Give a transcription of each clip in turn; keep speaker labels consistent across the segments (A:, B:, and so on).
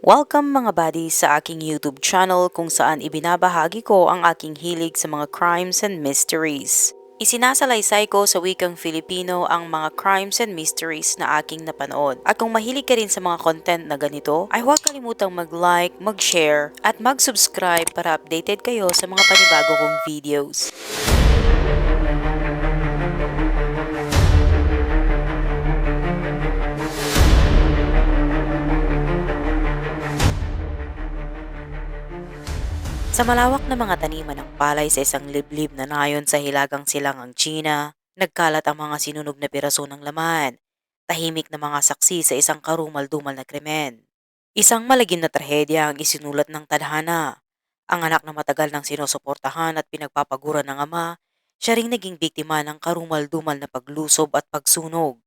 A: Welcome mga buddies sa aking YouTube channel kung saan ibinabahagi ko ang aking hilig sa mga crimes and mysteries. Isinasalaysay ko sa wikang Filipino ang mga crimes and mysteries na aking napanood. At kung mahilig ka rin sa mga content na ganito, ay huwag kalimutang mag-like, mag-share, at mag-subscribe para updated kayo sa mga panibago kong videos. Sa malawak na mga taniman ng palay sa isang liblib na nayon sa hilagang silangang China, nagkalat ang mga sinunog na piraso ng laman, tahimik na mga saksi sa isang karumal-dumal na krimen. Isang malagim na trahedya ang isinulat ng tadhana. Ang anak na matagal nang sinusuportahan at pinagpapaguran ng ama, siya ring naging biktima ng karumal-dumal na paglusob at pagsunog.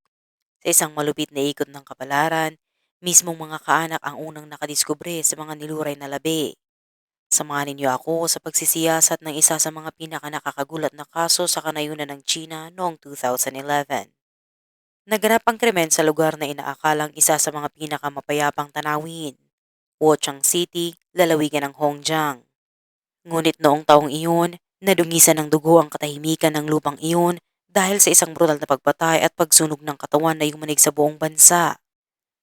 A: Sa isang malupit na ikot ng kapalaran, mismong mga kaanak ang unang nakadiskubre sa mga niluray na labi. Samahan ninyo ako sa pagsisiyasat ng isa sa mga pinakanakakagulat na kaso sa kanayunan ng China noong 2011. Naganap ang krimen sa lugar na inaakalang isa sa mga pinakamapayapang tanawin, Wochang City, lalawigan ng Hongjiang. Ngunit noong taong iyon, nadungisan ng dugo ang katahimikan ng lupang iyon dahil sa isang brutal na pagpatay at pagsunog ng katawan na yumanig sa buong bansa.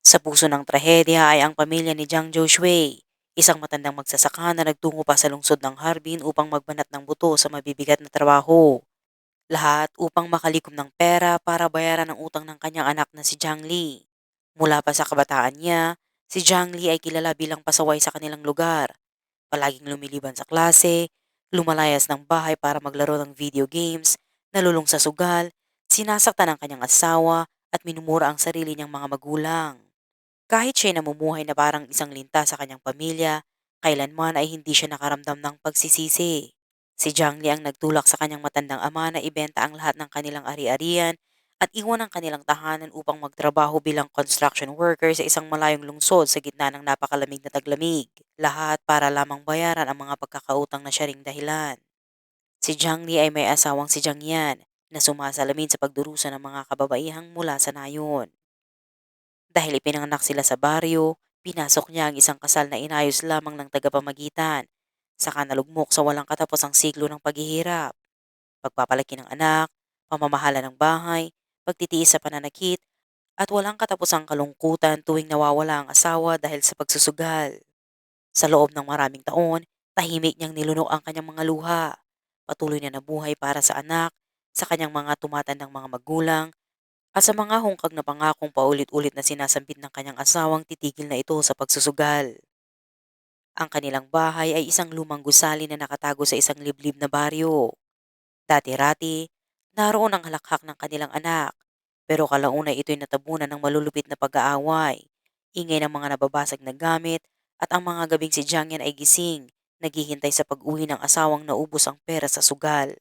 A: Sa puso ng trahedya ay ang pamilya ni Jiang Zhoushui, isang matandang magsasaka na nagtungo pa sa lungsod ng Harbin upang magbanat ng buto sa mabibigat na trabaho. Lahat upang makalikom ng pera para bayaran ang utang ng kanyang anak na si Jiang Li. Mula pa sa kabataan niya, si Jiang Li ay kilala bilang pasaway sa kanilang lugar. Palaging lumiliban sa klase, lumalayas ng bahay para maglaro ng video games, nalulung sa sugal, sinasaktan ang kanyang asawa at minumura ang sarili niyang mga magulang. Kahit siya namumuhay na parang isang linta sa kanyang pamilya, kailanman ay hindi siya nakaramdam ng pagsisisi. Si Jiang Li ang nagtulak sa kanyang matandang ama na ibenta ang lahat ng kanilang ari-arian at iwan ang kanilang tahanan upang magtrabaho bilang construction worker sa isang malayong lungsod sa gitna ng napakalamig na taglamig. Lahat para lamang bayaran ang mga pagkakautang na siya ring dahilan. Si Jiang Li ay may asawang si Jiang Yan na sumasalamin sa pagdurusa ng mga kababaihang mula sa nayon. Dahil ipinanganak sila sa baryo, pinasok niya ang isang kasal na inayos lamang ng tagapamagitan. Saka nalugmok sa walang katapos ang siglo ng paghihirap. Pagpapalaki ng anak, pamamahala ng bahay, pagtitiis sa pananakit, at walang katapusang kalungkutan tuwing nawawala ang asawa dahil sa pagsusugal. Sa loob ng maraming taon, tahimik niyang nilunok ang kanyang mga luha. Patuloy na nabuhay para sa anak, sa kanyang mga tumatandang mga magulang, at sa mga hungkag na pangakong paulit-ulit na sinasambit ng kanyang asawang titigil na ito sa pagsusugal. Ang kanilang bahay ay isang lumang gusali na nakatago sa isang liblib na baryo. Dati-rati, naroon ang halakhak ng kanilang anak, pero kalaunay ito'y natabunan ng malulupit na pag-aaway, ingay ng mga nababasag na gamit, at ang mga gabing si Jiangyan ay gising, naghihintay sa pag-uwi ng asawang naubos ang pera sa sugal.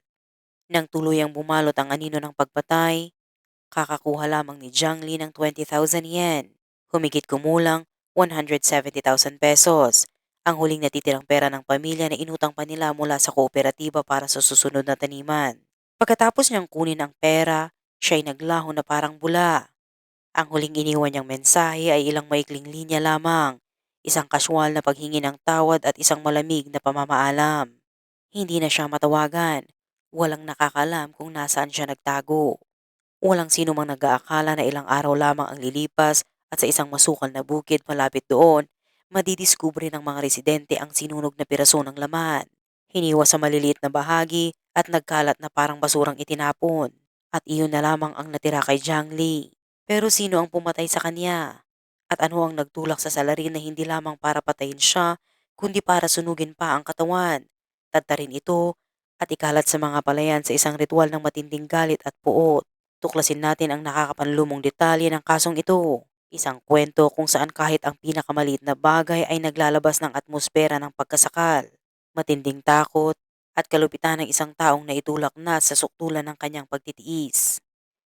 A: Nang tuluyang bumalot ang anino ng pagpatay, kakakuha lamang ni Jiang Li ng 20,000 yen, humigit kumulang 170,000 pesos, ang huling natitirang pera ng pamilya na inutang pa nila mula sa kooperatiba para sa susunod na taniman. Pagkatapos niyang kunin ang pera, siya ay naglaho na parang bula. Ang huling iniwan niyang mensahe ay ilang maikling linya lamang, isang kaswal na paghingi ng tawad at isang malamig na pamamaalam. Hindi na siya matawagan, walang nakakalam kung nasaan siya nagtago. Walang sino mang nag-aakala na ilang araw lamang ang lilipas at sa isang masukal na bukid malapit doon, madidiskubre ng mga residente ang sinunog na piraso ng laman. Hiniwa sa maliliit na bahagi at nagkalat na parang basurang itinapon. At iyon na lamang ang natira kay Jiang Li. Pero sino ang pumatay sa kanya? At ano ang nagtulak sa salarin na hindi lamang para patayin siya, kundi para sunugin pa ang katawan? Tadtarin ito at ikalat sa mga palayan sa isang ritual ng matinding galit at puot. Tuklasin natin ang nakakapanlumong detalye ng kasong ito. Isang kwento kung saan kahit ang pinakamaliit na bagay ay naglalabas ng atmosfera ng pagkasakal, matinding takot, at kalupitan ng isang taong naitulak na sa suktulan ng kanyang pagtitiis.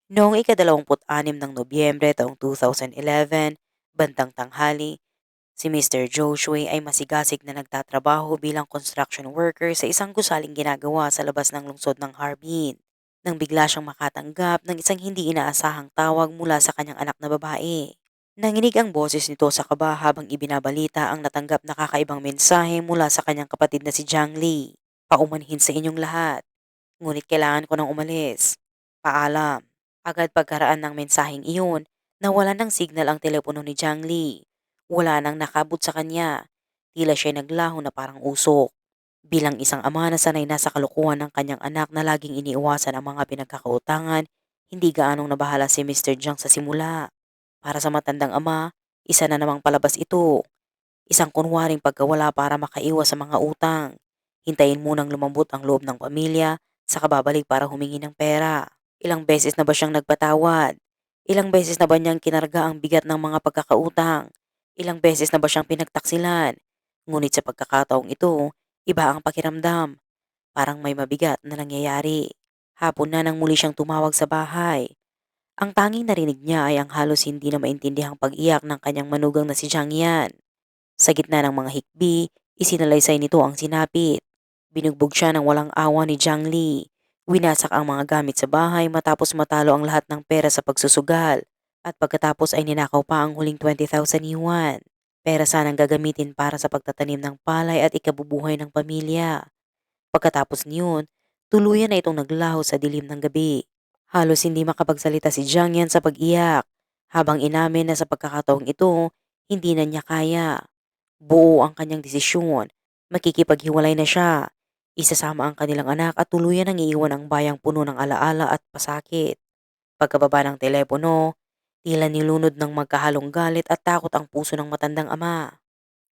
A: Noong ikadalawamput-anim ng Nobyembre taong 2011, bantang tanghali, si Mr. Joshua ay masigasig na nagtatrabaho bilang construction worker sa isang gusaling ginagawa sa labas ng lungsod ng Harbin nang bigla siyang makatanggap ng isang hindi inaasahang tawag mula sa kanyang anak na babae. Nanginig ang boses nito sa kaba habang ibinabalita ang natanggap na kakaibang mensahe mula sa kanyang kapatid na si Jiang Li. Paumanhin sa inyong lahat. Ngunit kailangan ko nang umalis. Paalam. Agad pagkaraan ng mensaheng iyon, nawalan ng signal ang telepono ni Jiang Li. Wala nang nakabot sa kanya. Tila siya naglaho na parang usok. Bilang isang ama na sanay na sa kalukuhan ng kanyang anak na laging iniiwasan ang mga pinagkakautangan, hindi gaanong nabahala si Mr. Jiang sa simula. Para sa matandang ama, isa na namang palabas ito. Isang kunwaring pagkawala para makaiwas sa mga utang. Hintayin munang lumambot ang loob ng pamilya, saka babalik para humingi ng pera. Ilang beses na ba siyang nagpatawad? Ilang beses na ba niyang kinarga ang bigat ng mga pagkakautang? Ilang beses na ba siyang pinagtaksilan? Ngunit sa pagkakataong ito, iba ang pakiramdam. Parang may mabigat na nangyayari. Hapon na nang muli siyang tumawag sa bahay. Ang tanging narinig niya ay ang halos hindi na maintindihang pag-iyak ng kanyang manugang na si Jiang Yan. Sa gitna ng mga hikbi, isinalaysay nito ang sinapit. Binugbog siya ng walang awa ni Jiang Li. Winasak ang mga gamit sa bahay matapos matalo ang lahat ng pera sa pagsusugal. At pagkatapos ay ninakaw pa ang huling 20,000 yuan. Pera sanang gagamitin para sa pagtatanim ng palay at ikabubuhay ng pamilya. Pagkatapos niyon, tuluyan na itong naglaho sa dilim ng gabi. Halos hindi makapagsalita si Jiang Yan sa pag-iyak, habang inamin na sa pagkakataong ito, hindi na niya kaya. Buo ang kanyang desisyon, makikipaghiwalay na siya. Isasama ang kanilang anak at tuluyan ang iiwan ang bayang puno ng alaala at pasakit. Pagkababa ng telepono, tila nilunod ng magkahalong galit at takot ang puso ng matandang ama.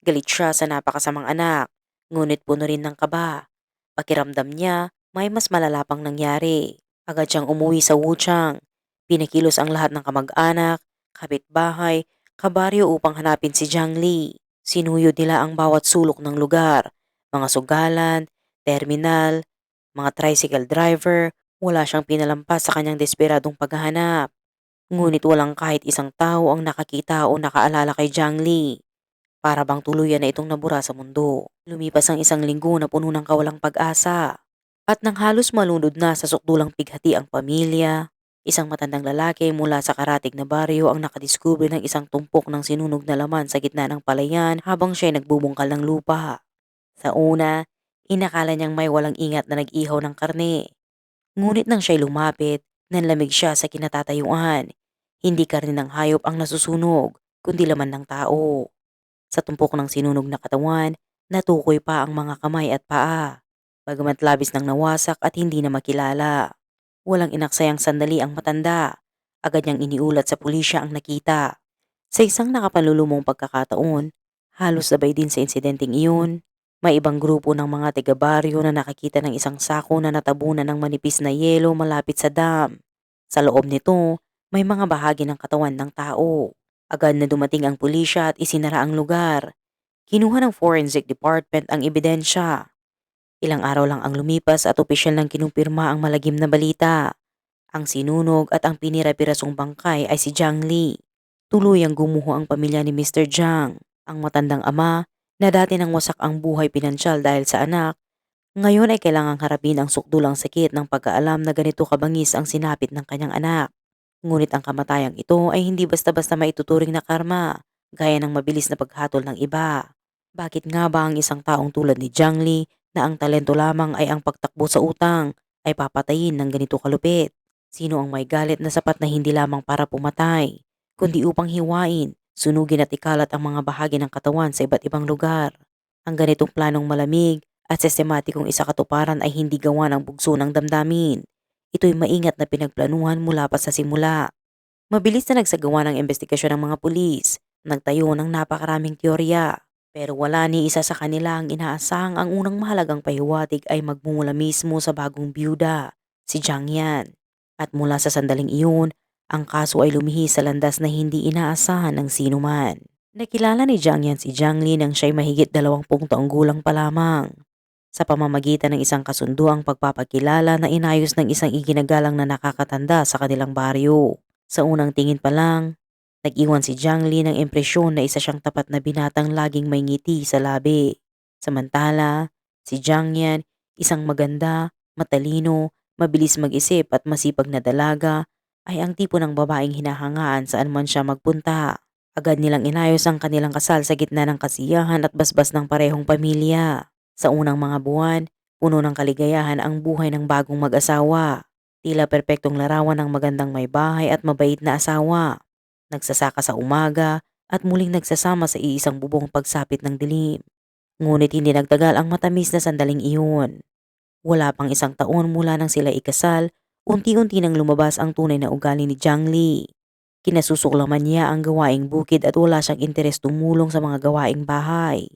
A: Galit siya sa napakasamang anak, ngunit puno rin ng kaba. Pakiramdam niya, may mas malala pang nangyari. Agad siyang umuwi sa Wuchang. Pinakilos ang lahat ng kamag-anak, kapitbahay, kabaryo upang hanapin si Jiang Li. Sinuyod nila ang bawat sulok ng lugar, mga sugalan, terminal, mga tricycle driver, wala siyang pinalampas sa kanyang desperadong paghahanap. Ngunit walang kahit isang tao ang nakakita o nakaalala kay Jiang Li. Para bang tuluyan na itong nabura sa mundo. Lumipas ang isang linggo na puno ng kawalang pag-asa. At nang halos malunod na sa sukdulang pighati ang pamilya, isang matandang lalaki mula sa karatig na baryo ang nakadiskubre ng isang tumpok ng sinunog na laman sa gitna ng palayan habang siya nagbubungkal ng lupa. Sa una, inakala niyang may walang ingat na nag-ihaw ng karne. Ngunit nang siya'y lumapit, nanlamig siya sa kinatatayuan. Hindi karne ng hayop ang nasusunog, kundi laman ng tao. Sa tumpok ng sinunog na katawan, natukoy pa ang mga kamay at paa. Bagamat labis nang nawasak at hindi na makilala. Walang inaksayang sandali ang matanda. Agad niyang iniulat sa pulisya ang nakita. Sa isang nakapanlulumong pagkakataon, halos sabay din sa insidenteng iyon, may ibang grupo ng mga taga-baryo na nakakita ng isang sako na natabunan ng manipis na yelo malapit sa dam. Sa loob nito, may mga bahagi ng katawan ng tao. Agad na dumating ang pulisya at isinara ang lugar. Kinuha ng forensic department ang ebidensya. Ilang araw lang ang lumipas at opisyal nang kinumpirma ang malagim na balita. Ang sinunog at ang pinira-pirasong bangkay ay si Jiang Li. Tuluyang gumuho ang pamilya ni Mr. Jiang, ang matandang ama na dati nang wasak ang buhay pinansyal dahil sa anak. Ngayon ay kailangang harapin ang sukdulang sakit ng pagkaalam na ganito kabangis ang sinapit ng kanyang anak. Ngunit ang kamatayang ito ay hindi basta-basta maituturing na karma, gaya ng mabilis na paghatol ng iba. Bakit nga ba ang isang taong tulad ni Jiang Li na ang talento lamang ay ang pagtakbo sa utang ay papatayin ng ganito kalupit? Sino ang may galit na sapat na hindi lamang para pumatay, kundi upang hiwain, sunugin at ikalat ang mga bahagi ng katawan sa iba't ibang lugar? Ang ganitong planong malamig at sistematikong isakatuparan ay hindi gawa ng bugso ng damdamin. Ito'y maingat na pinagplanuhan mula pa sa simula. Mabilis na nagsagawa ng investigasyon ng mga pulis, nagtayo ng napakaraming teorya. Pero wala ni isa sa kanila ang inaasahang ang unang mahalagang pahiwatig ay magmumula mismo sa bagong byuda, si Jiang Yan. At mula sa sandaling iyon, ang kaso ay lumihis sa landas na hindi inaasahan ng sino man. Nakilala ni Jiang Yan si Jiang Li nang siya'y mahigit dalawampung taong gulang pa lamang. Sa pamamagitan ng isang kasunduang pagpapakilala na inayos ng isang iginagalang na nakakatanda sa kanilang baryo. Sa unang tingin pa lang, nag-iwan si Jiang Li ng impresyon na isa siyang tapat na binatang laging may ngiti sa labi. Samantala, si Jiang Yan, isang maganda, matalino, mabilis mag-isip at masipag na dalaga, ay ang tipo ng babaeng hinahangaan saan man siya magpunta. Agad nilang inayos ang kanilang kasal sa gitna ng kasiyahan at basbas ng parehong pamilya. Sa unang mga buwan, puno ng kaligayahan ang buhay ng bagong mag-asawa. Tila perpektong larawan ng magandang may bahay at mabait na asawa. Nagsasaka sa umaga at muling nagsasama sa iisang bubong pagsapit ng dilim. Ngunit hindi nagtagal ang matamis na sandaling iyon. Wala pang isang taon mula nang sila ikasal, unti-unti nang lumabas ang tunay na ugali ni Jiang Li. Kinasusuklaman niya ang gawaing bukid at wala siyang interes tumulong sa mga gawaing bahay.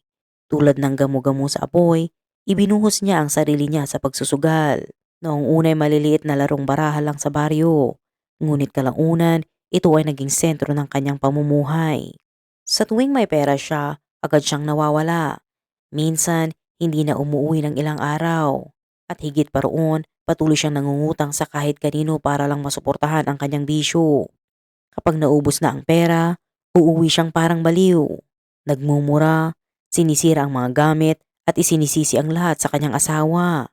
A: Tulad ng gamo-gamo sa apoy, ibinuhos niya ang sarili niya sa pagsusugal. Noong unay maliliit na larong baraha lang sa baryo. Ngunit kalaunan, ito ay naging sentro ng kanyang pamumuhay. Sa tuwing may pera siya, agad siyang nawawala. Minsan, hindi na umuwi ng ilang araw. At higit pa roon, patuloy siyang nangungutang sa kahit kanino para lang masuportahan ang kanyang bisyo. Kapag naubos na ang pera, uuwi siyang parang baliw. Nagmumura, sinisira ang mga gamit at isinisisi ang lahat sa kanyang asawa.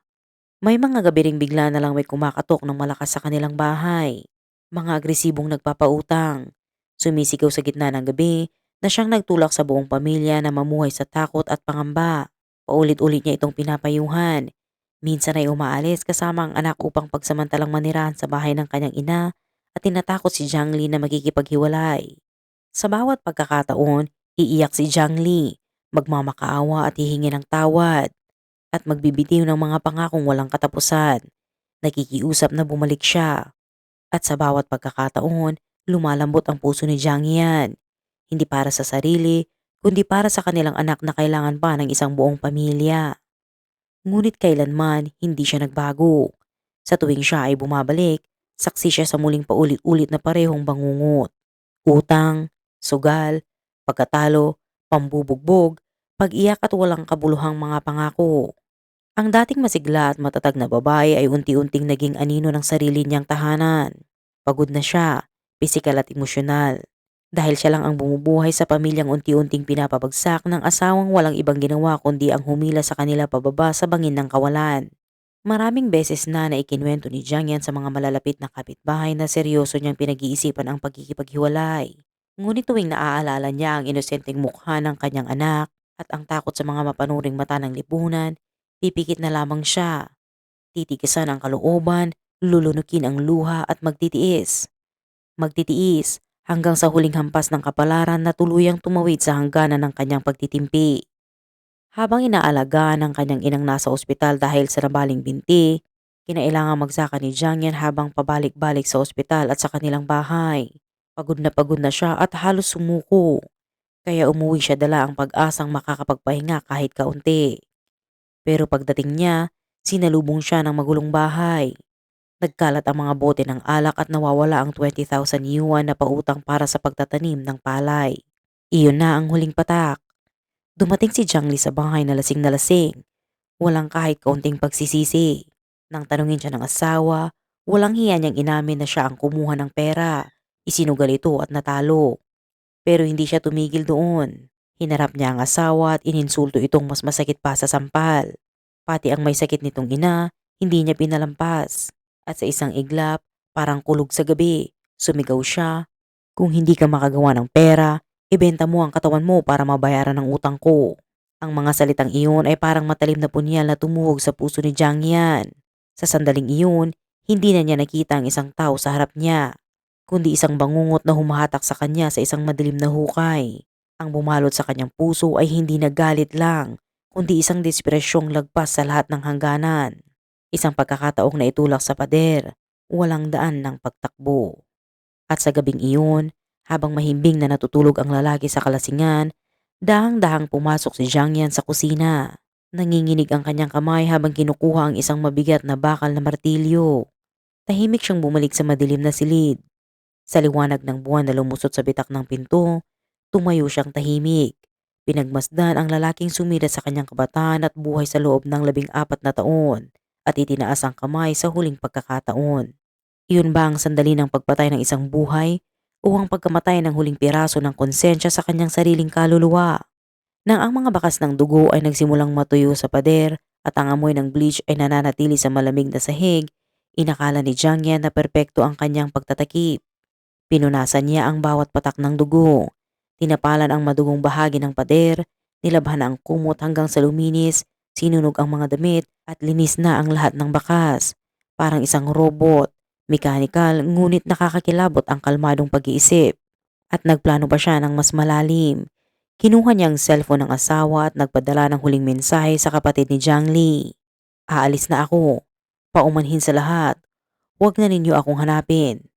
A: May mga gabi ring bigla na lang may kumakatok ng malakas sa kanilang bahay. Mga agresibong nagpapautang. Sumisigaw sa gitna ng gabi na siyang nagtulak sa buong pamilya na mamuhay sa takot at pangamba. Paulit-ulit niya itong pinapayuhan. Minsan ay umaalis kasama ang anak upang pagsamantalang manirahan sa bahay ng kanyang ina at tinatakot si Jiang Li na magkikipaghiwalay. Sa bawat pagkakataon, iiyak si Jiang Li, magmamakaawa at hihingi ng tawad, at magbibitiw ng mga pangakong walang katapusan. Nakikiusap na bumalik siya. At sa bawat pagkakataon, lumalambot ang puso ni Jiang Yan. Hindi para sa sarili, kundi para sa kanilang anak na kailangan pa ng isang buong pamilya. Ngunit kailanman hindi siya nagbago. Sa tuwing siya ay bumabalik, Saksi siya sa muling paulit-ulit na parehong bangungot. Utang, sugal, pagkatalo, pambubugbog, pag-iyak at walang kabuluhang mga pangako. Ang dating masigla at matatag na babae ay unti-unting naging anino ng sarili niyang tahanan. Pagod na siya, pisikal at emosyonal. Dahil siya lang ang bumubuhay sa pamilyang unti-unting pinapabagsak ng asawang walang ibang ginawa kundi ang humila sa kanila pababa sa bangin ng kawalan. Maraming beses na na ikinwento ni Jiang yan sa mga malalapit na kapitbahay na seryoso niyang pinag-iisipan ang pagkikipaghiwalay. Ngunit tuwing naaalala niya ang inosenteng mukha ng kanyang anak at ang takot sa mga mapanuring mata ng lipunan, pipikit na lamang siya. Titikisan ang kalooban, lulunukin ang luha at magtitiis. Magtitiis hanggang sa huling hampas ng kapalaran na tuluyang tumawid sa hangganan ng kanyang pagtitimpi. Habang inaalagaan ng kanyang inang nasa ospital dahil sa nabaling binti, kinailangan magsaka ni Jiang Yan habang pabalik-balik sa ospital at sa kanilang bahay. Pagod na pagod na siya at halos sumuko. Kaya umuwi siya dala ang pag-asang makakapagpahinga kahit kaunti. Pero pagdating niya, sinalubong siya ng magulong bahay. Nagkalat ang mga bote ng alak at nawawala ang 20,000 yuan na pautang para sa pagtatanim ng palay. Iyon na ang huling patak. Dumating si Jiang Li sa bahay na lasing na lasing. Walang kahit kaunting pagsisisi. Nang tanungin siya ng asawa, walang hiya niyang inamin na siya ang kumuha ng pera. Isinugal ito at natalo. Pero hindi siya tumigil doon. Hinarap niya ang asawa at ininsulto itong mas masakit pa sa sampal. Pati ang may sakit nitong ina, hindi niya pinalampas. At sa isang iglap, parang kulog sa gabi, sumigaw siya. Kung hindi ka makagawa ng pera, Ibenta mo ang katawan mo para mabayaran ang utang ko. Ang mga salitang iyon ay parang matalim na punyal na tumuhog sa puso ni Jiang Yan. Sa sandaling iyon, hindi na niya nakita ang isang tao sa harap niya, kundi isang bangungot na humahatak sa kanya sa isang madilim na hukay. Ang bumalot sa kanyang puso ay hindi nagalit lang, kundi isang desperasyong lagpas sa lahat ng hangganan. Isang pagkakataong na itulak sa pader, walang daan ng pagtakbo. At sa gabing iyon, habang mahimbing na natutulog ang lalaki sa kalasingan, dahang-dahang pumasok si Jiang Yan sa kusina. Nanginginig ang kanyang kamay habang kinukuha ang isang mabigat na bakal na martilyo. Tahimik siyang bumalik sa madilim na silid. Sa liwanag ng buwan na lumusot sa bitak ng pinto, tumayo siyang tahimik. Pinagmasdan ang lalaking sumida sa kanyang kabataan at buhay sa loob ng labing apat na taon at itinaas ang kamay sa huling pagkakataon. Iyon ba ang sandali ng pagpatay ng isang buhay o ang pagkamatay ng huling piraso ng konsensya sa kanyang sariling kaluluwa. Nang ang mga bakas ng dugo ay nagsimulang matuyo sa pader at ang amoy ng bleach ay nananatili sa malamig na sahig, inakala ni Jiang Yan na perpekto ang kanyang pagtatakip. Pinunasan niya ang bawat patak ng dugo. Tinapalan ang madugong bahagi ng pader, nilabhan ang kumot hanggang sa luminis, sinunog ang mga damit at linis na ang lahat ng bakas. Parang isang robot, mekanikal ngunit nakakakilabot ang kalmadong pag-iisip. At nagplano pa siya ng mas malalim. Kinuha niya ang cellphone ng asawa at nagpadala ng huling mensahe sa kapatid ni Jiang Li. Aalis na ako. Paumanhin sa lahat. Huwag na ninyo akong hanapin.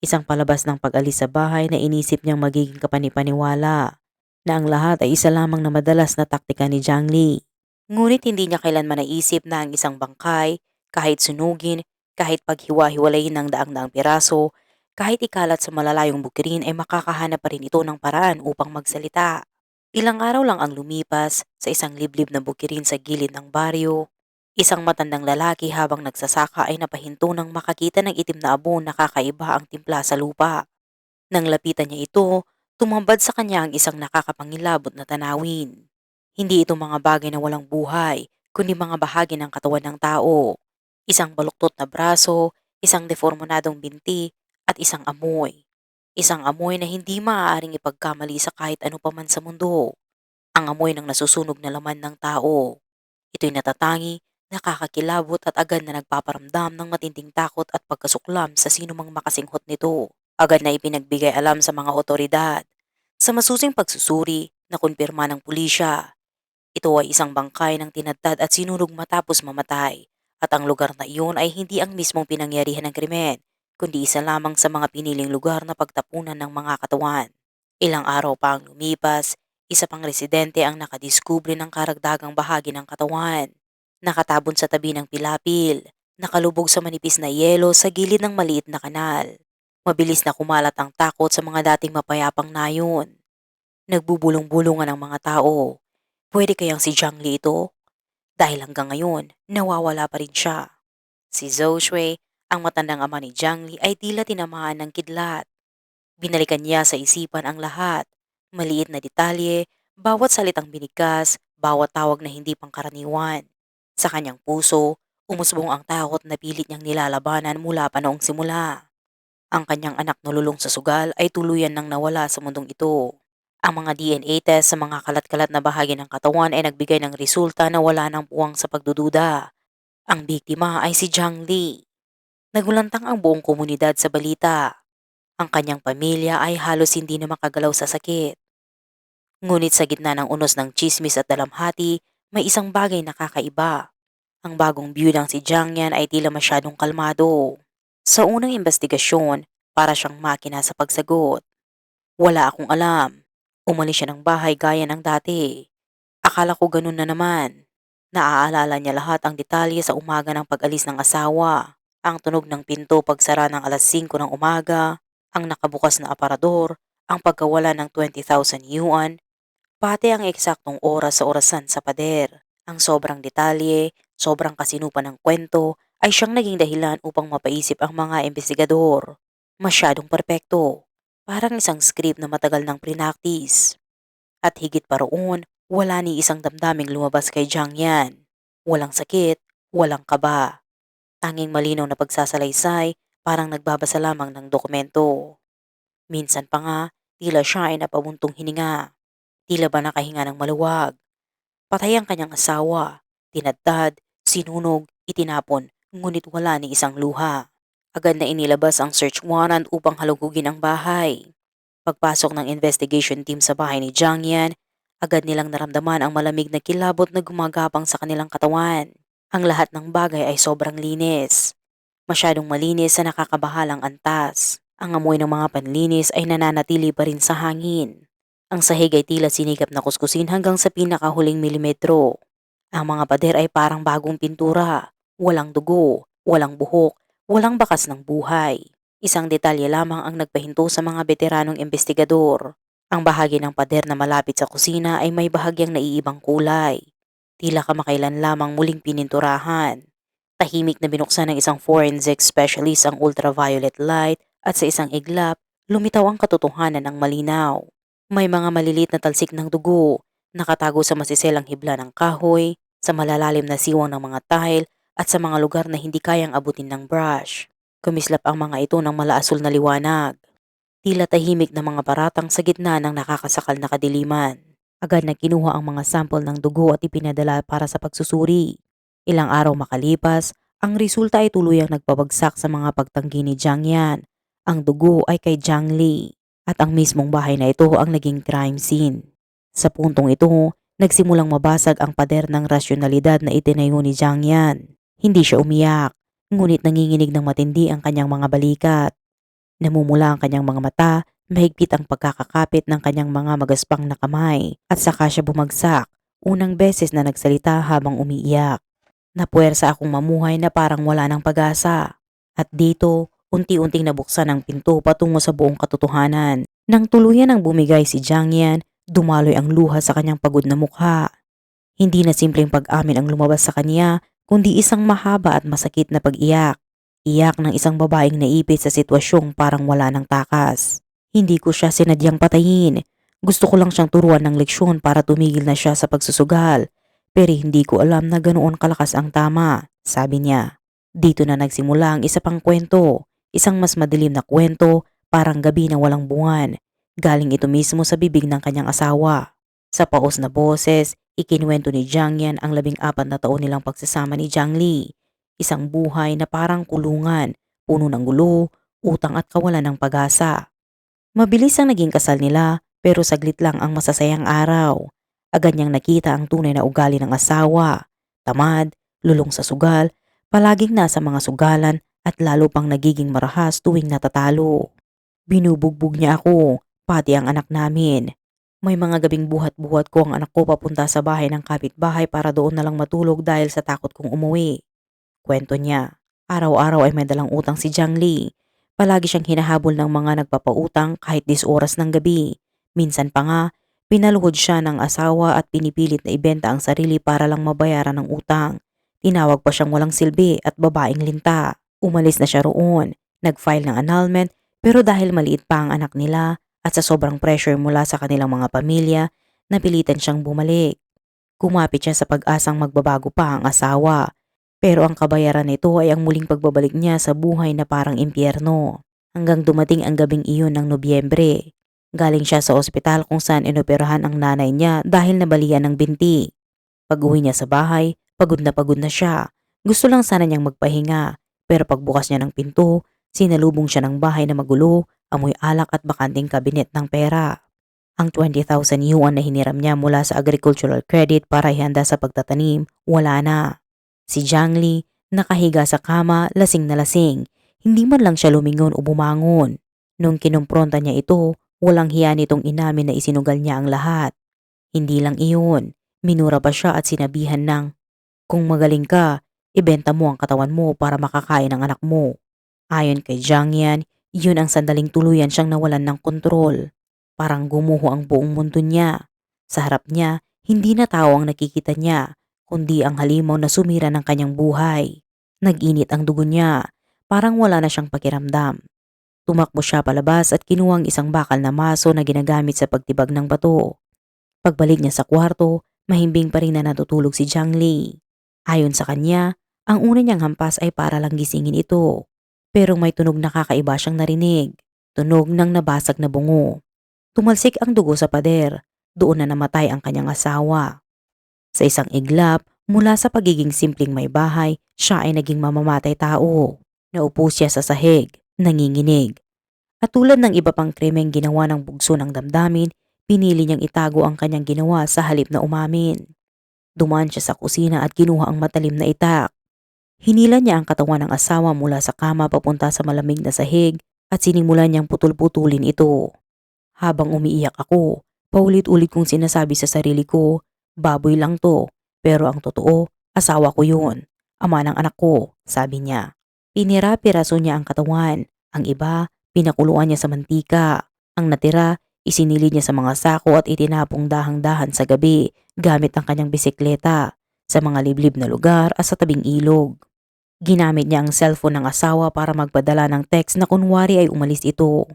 A: Isang palabas ng pag-alis sa bahay na inisip niyang magiging kapanipaniwala na ang lahat ay isa lamang na madalas na taktika ni Jiang Li. Ngunit hindi niya kailanman naisip na ang isang bangkay, kahit sunugin, kahit paghiwa-hiwalayin ng daang-daang piraso, kahit ikalat sa malalayong bukirin ay makakahanap pa rin ito ng paraan upang magsalita. Ilang araw lang ang lumipas sa isang liblib na bukirin sa gilid ng baryo. Isang matandang lalaki habang nagsasaka ay napahinto nang makakita ng itim na abon na kakaiba ang timpla sa lupa. Nang lapitan niya ito, tumambad sa kanya ang isang nakakapangilabot na tanawin. Hindi ito mga bagay na walang buhay, kundi mga bahagi ng katawan ng tao. Isang baluktot na braso, isang deformonadong binti, at isang amoy. Isang amoy na hindi maaaring ipagkamali sa kahit ano pa man sa mundo. Ang amoy ng nasusunog na laman ng tao. Ito'y natatangi, nakakakilabot at agad na nagpaparamdam ng matinding takot at pagkasuklam sa sino mang makasinghot nito. Agad na ipinagbigay alam sa mga otoridad. Sa masusing pagsusuri, nakumpirma ng pulisya. Ito ay isang bangkay ng tinadtad at sinunog matapos mamatay. At ang lugar na iyon ay hindi ang mismong pinangyarihan ng krimen, kundi isa lamang sa mga piniling lugar na pagtapunan ng mga katawan. Ilang araw pa ang lumipas, isa pang residente ang nakadiskubre ng karagdagang bahagi ng katawan. Nakatabon sa tabi ng pilapil, nakalubog sa manipis na yelo sa gilid ng maliit na kanal. Mabilis na kumalat ang takot sa mga dating mapayapang nayon. Nagbubulong-bulungan ang mga tao. Pwede kayang si Jiang Li ito? Dahil hanggang ngayon, nawawala pa rin siya. Si Zhou Shui, ang matandang ama ni Jiang Li ay tila tinamaan ng kidlat. Binalikan niya sa isipan ang lahat. Maliit na detalye, bawat salitang binigkas, bawat tawag na hindi pangkaraniwan. Sa kanyang puso, umusbong ang takot na pilit niyang nilalabanan mula pa noong simula. Ang kanyang anak na lulong sa sugal ay tuluyan nang nawala sa mundong ito. Ang mga DNA test sa mga kalat-kalat na bahagi ng katawan ay nagbigay ng resulta na wala ng puwang sa pagdududa. Ang biktima ay si Jiang Li. Nagulantang ang buong komunidad sa balita. Ang kanyang pamilya ay halos hindi na makagalaw sa sakit. Ngunit sa gitna ng unos ng chismis at dalamhati, may isang bagay na kakaiba. Ang bagong biyudang si Jiang Yan ay tila masyadong kalmado. Sa unang investigasyon, para siyang makina sa pagsagot. Wala akong alam. Umalis siya ng bahay gaya ng dati. Akala ko ganun na naman. Naaalala niya lahat ang detalye sa umaga ng pag-alis ng asawa. Ang tunog ng pinto pagsara ng alas 5 ng umaga, ang nakabukas na aparador, ang pagkawala ng 20,000 yuan, pati ang eksaktong oras sa orasan sa pader. Ang sobrang detalye, sobrang kasinupan ng kwento, ay siyang naging dahilan upang mapaisip ang mga investigador. Masyadong perpekto. Parang isang script na matagal nang prinaktis. At higit pa roon, wala ni isang damdaming lumabas kay Jiang Yan. Walang sakit, walang kaba. Tanging malinaw na pagsasalaysay, parang nagbabasa lamang ng dokumento. Minsan pa nga, tila siya ay napabuntong hininga. Tila ba nakahinga ng maluwag. Patay ang kanyang asawa, tinadtad, sinunog, itinapon, ngunit wala ni isang luha. Agad na inilabas ang search warrant upang halugugin ang bahay. Pagpasok ng investigation team sa bahay ni Jiang Yan, agad nilang naramdaman ang malamig na kilabot na gumagapang sa kanilang katawan. Ang lahat ng bagay ay sobrang linis. Masyadong malinis sa nakakabahalang antas. Ang amoy ng mga panlinis ay nananatili pa rin sa hangin. Ang sahig ay tila sinikap na kuskusin hanggang sa pinakahuling milimetro. Ang mga pader ay parang bagong pintura. Walang dugo, walang buhok, walang bakas ng buhay. Isang detalye lamang ang nagpahinto sa mga veteranong investigador. Ang bahagi ng pader na malapit sa kusina ay may bahagyang naiibang kulay. Tila kamakailan lamang muling pininturahan. Tahimik na binuksan ng isang forensic specialist ang ultraviolet light at sa isang iglap, lumitaw ang katotohanan ng malinaw. May mga malilit na talsik ng dugo, nakatago sa masiselang hibla ng kahoy, sa malalalim na siwang ng mga tile at sa mga lugar na hindi kayang abutin ng brush. Kumislap ang mga ito ng malaasul na liwanag. Tila tahimik na mga paratang sa gitna ng nakakasakal na kadiliman. Agad na kinuha ang mga sample ng dugo at ipinadala para sa pagsusuri. Ilang araw makalipas, ang resulta ay tuluyang nagpabagsak sa mga pagtanggi ni Jiang Yan. Ang dugo ay kay Jiang Li at ang mismong bahay na ito ang naging crime scene. Sa puntong ito, nagsimulang mabasag ang pader ng rasyonalidad na itinayo ni Jiang Yan. Hindi siya umiyak, ngunit nanginginig ng matindi ang kanyang mga balikat. Namumula ang kanyang mga mata, mahigpit ang pagkakakapit ng kanyang mga magaspang na kamay at saka siya bumagsak, unang beses na nagsalita habang umiiyak. Napuwersa akong mamuhay na parang wala ng pag-asa. At dito, unti-unting nabuksan ang pinto patungo sa buong katotohanan. Nang tuluyan ang bumigay si Jiang Yan, dumaloy ang luha sa kanyang pagod na mukha. Hindi na simpleng pag-amin ang lumabas sa kanya, kundi isang mahaba at masakit na pag-iyak. Iyak ng isang babaeng naipit sa sitwasyong parang wala ng takas. Hindi ko siya sinadyang patayin. Gusto ko lang siyang turuan ng leksyon para tumigil na siya sa pagsusugal. Pero hindi ko alam na ganoon kalakas ang tama, sabi niya. Dito na nagsimula ang isa pang kwento. Isang mas madilim na kwento, parang gabi na walang buwan. Galing ito mismo sa bibig ng kanyang asawa. Sa paos na boses, ikinwento ni Jiang Yan ang labing apat na taon nilang pagsasama ni Jiang Li. Isang buhay na parang kulungan, puno ng gulo, utang at kawalan ng pag-asa. Mabilis ang naging kasal nila pero saglit lang ang masasayang araw. Agad niyang nakita ang tunay na ugali ng asawa. Tamad, lulong sa sugal, palaging nasa mga sugalan at lalo pang nagiging marahas tuwing natatalo. Binubugbog niya ako, pati ang anak namin. May mga gabing buhat-buhat ko ang anak ko papunta sa bahay ng kapitbahay para doon na lang matulog dahil sa takot kong umuwi. Kwento niya, araw-araw ay may dalang utang si Jiang Li. Palagi siyang hinahabol ng mga nagpapautang kahit 10 oras ng gabi. Minsan pa nga, pinaluhod siya ng asawa at pinipilit na ibenta ang sarili para lang mabayaran ng utang. Tinawag pa siyang walang silbi at babaeng linta. Umalis na siya roon, nag-file ng annulment pero dahil maliit pa ang anak nila at sa sobrang pressure mula sa kanilang mga pamilya, napilitan siyang bumalik. Kumapit siya sa pag-asang magbabago pa ang asawa pero ang kabayaran nito ay ang muling pagbabalik niya sa buhay na parang impyerno. Hanggang dumating ang gabing iyon ng Nobyembre. Galing siya sa ospital kung saan inoperahan ang nanay niya dahil nabalian ng binti. Pag uwi niya sa bahay, pagod na pagod na siya. Gusto lang sana niyang magpahinga. Pero pagbukas niya ng pinto, sinalubong siya ng bahay na magulo, amoy alak at bakanting kabinet ng pera. Ang 20,000 yuan na hiniram niya mula sa agricultural credit para ihanda sa pagtatanim, wala na. Si Jiang Li, nakahiga sa kama, lasing na lasing. Hindi man lang siya lumingon o bumangon. Nung kinumpronta niya ito, walang hiya nitong inamin na isinugal niya ang lahat. Hindi lang iyon, minura pa siya at sinabihan ng, Kung magaling ka, ibenta mo ang katawan mo para makakain ang anak mo. Ayon kay Jiang Yan, yun ang sandaling tuluyan siyang nawalan ng kontrol. Parang gumuho ang buong mundo niya. Sa harap niya, hindi na tao ang nakikita niya, kundi ang halimaw na sumira ng kanyang buhay. Nag-init ang dugo niya, parang wala na siyang pakiramdam. Tumakbo siya palabas at kinuha ang isang bakal na maso na ginagamit sa pagtibag ng bato. Pagbalik niya sa kwarto, mahimbing pa rin na natutulog si Jiang Li. Ayon sa kanya, ang una niyang hampas ay para lang gisingin ito. Pero may tunog na kakaiba siyang narinig. Tunog ng nabasag na bungo. Tumalsik ang dugo sa pader. Doon na namatay ang kanyang asawa. Sa isang iglap, mula sa pagiging simpleng may bahay, siya ay naging mamamatay tao. Naupo siya sa sahig, nanginginig. At tulad ng iba pang krimeng ginawa ng bugso ng damdamin, pinili niyang itago ang kanyang ginawa sa halip na umamin. Dumaan siya sa kusina at kinuha ang matalim na itak. Hinila niya ang katawan ng asawa mula sa kama papunta sa malamig na sahig at sinimulan niyang putol-putulin ito. Habang umiiyak ako, paulit-ulit kong sinasabi sa sarili ko, baboy lang to, pero ang totoo, asawa ko yun. Ama ng anak ko, sabi niya. Pinira-piraso niya ang katawan. Ang iba, pinakuluan niya sa mantika. Ang natira, isinilid niya sa mga sako at itinapong dahang-dahan sa gabi gamit ang kanyang bisikleta sa mga liblib na lugar at sa tabing ilog. Ginamit niya ang cellphone ng asawa para magpadala ng text na kunwari ay umalis ito.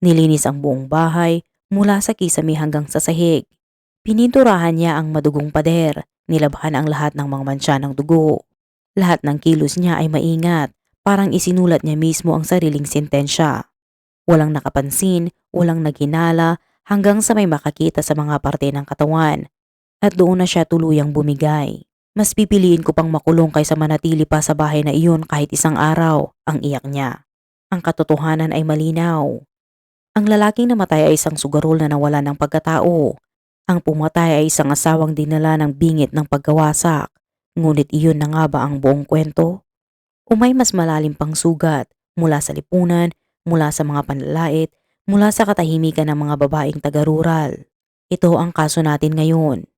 A: Nilinis ang buong bahay mula sa kisame hanggang sa sahig. Pininturahan niya ang madugong pader, nilabhan ang lahat ng mga mansya ng dugo. Lahat ng kilos niya ay maingat, parang isinulat niya mismo ang sariling sentensya. Walang nakapansin, walang naghinala, hanggang sa may makakita sa mga parte ng katawan. At doon na siya tuluyang bumigay. Mas pipiliin ko pang makulong kaysa manatili pa sa bahay na iyon kahit isang araw, ang iyak niya. Ang katotohanan ay malinaw. Ang lalaking namatay ay isang sugarol na nawala ng pagkatao. Ang pumatay ay isang asawang dinala ng bingit ng pagkawasak. Ngunit iyon na nga ba ang buong kwento? O may mas malalim pang sugat mula sa lipunan, mula sa mga panlalait, mula sa katahimikan ng mga babaeng taga-rural. Ito ang kaso natin ngayon.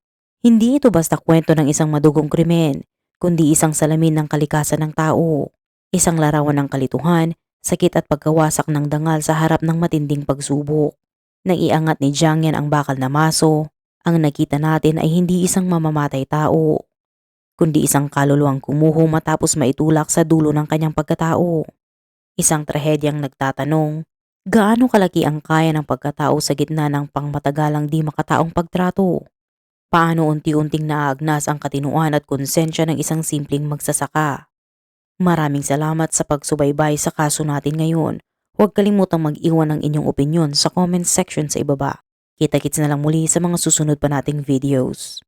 A: Hindi ito basta kwento ng isang madugong krimen, kundi isang salamin ng kalikasan ng tao. Isang larawan ng kalituhan, sakit at pagkawasak ng dangal sa harap ng matinding pagsubok. Nang iangat ni Jiang yan ang bakal na maso, ang nakita natin ay hindi isang mamamatay tao, kundi isang kaluluwang kumuho matapos maitulak sa dulo ng kanyang pagkatao. Isang trahedyang nagtatanong, gaano kalaki ang kaya ng pagkatao sa gitna ng pangmatagalang di makataong pagtrato? Paano unti-unting naagnas ang katinuan at konsensya ng isang simpleng magsasaka? Maraming salamat sa pagsubaybay sa kaso natin ngayon. Huwag kalimutang mag-iwan ng inyong opinion sa comment section sa ibaba. Kita-kits na lang muli sa mga susunod pa nating videos.